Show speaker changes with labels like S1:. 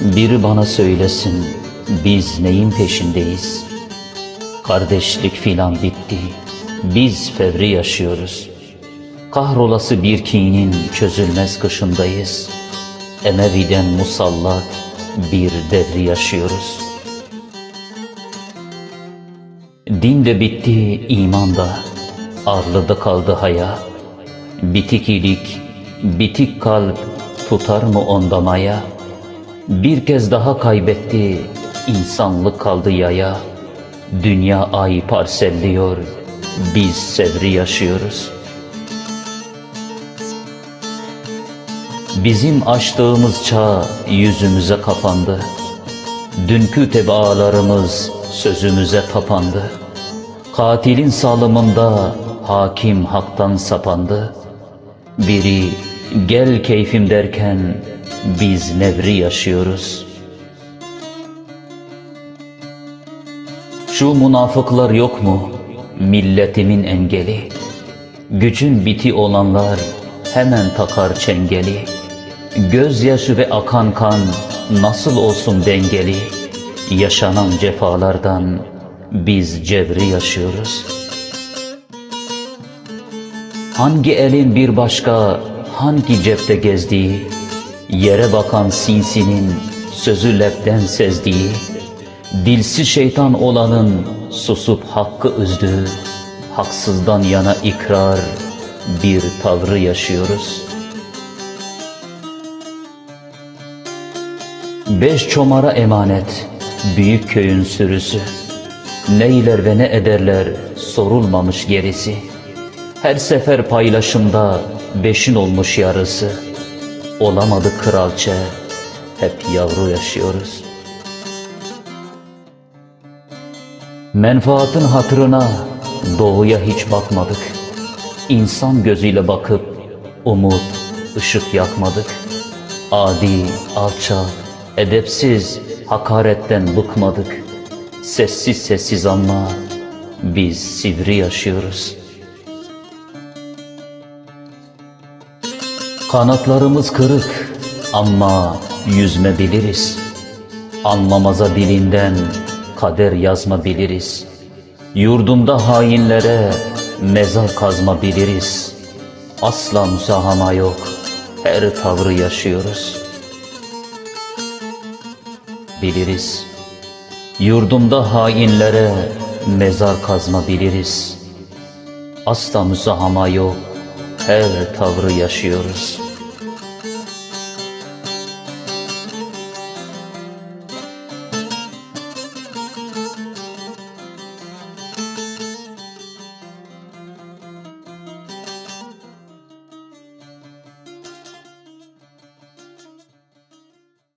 S1: Biri bana söylesin biz neyin peşindeyiz? Kardeşlik filan bitti. Biz fevri yaşıyoruz. Kahrolası bir kinin çözülmez kışındayız. Emevi'den musallat bir devri yaşıyoruz. Din de bitti, iman da. Arlıda kaldı haya. Bitik ilik, bitik kalp tutar mı onda maya? Bir kez daha kaybetti, insanlık kaldı yaya. Dünya ay parselliyor, biz sevri yaşıyoruz. Bizim açtığımız çağ yüzümüze kapandı. Dünkü tebaalarımız sözümüze tapandı. Katilin salımında hakim haktan sapandı. Biri gel keyfim derken biz nevri yaşıyoruz. Şu münafıklar yok mu? Milletimin engeli. Gücün biti olanlar hemen takar çengeli. Gözyaşı ve akan kan nasıl olsun dengeli? Yaşanan cefalardan biz cebri yaşıyoruz. Hangi elin bir başka, hangi cepte gezdiği, yere bakan sinsinin sözü lepten sezdiği, dilsiz şeytan olanın susup hakkı üzdüğü, haksızdan yana ikrar bir tavrı yaşıyoruz. Beş çomara emanet, büyük köyün sürüsü, neyler ve ne ederler sorulmamış gerisi. Her sefer paylaşımda beşin olmuş yarısı. Olamadı kralçe, hep yavru yaşıyoruz. Menfaatın hatırına doğuya hiç bakmadık. İnsan gözüyle bakıp umut, ışık yakmadık. Adi, alçak, edepsiz, hakaretten bıkmadık. Sessiz sessiz ama biz sivri yaşıyoruz.'' Kanatlarımız kırık ama yüzme biliriz. Anlamaza dilinden kader yazma biliriz. Yurdumda hainlere mezar kazma biliriz. Asla müsahama yok, her tavrı yaşıyoruz. Biliriz. Yurdumda hainlere mezar kazma biliriz. Asla müsahama yok, her tavrı yaşıyoruz.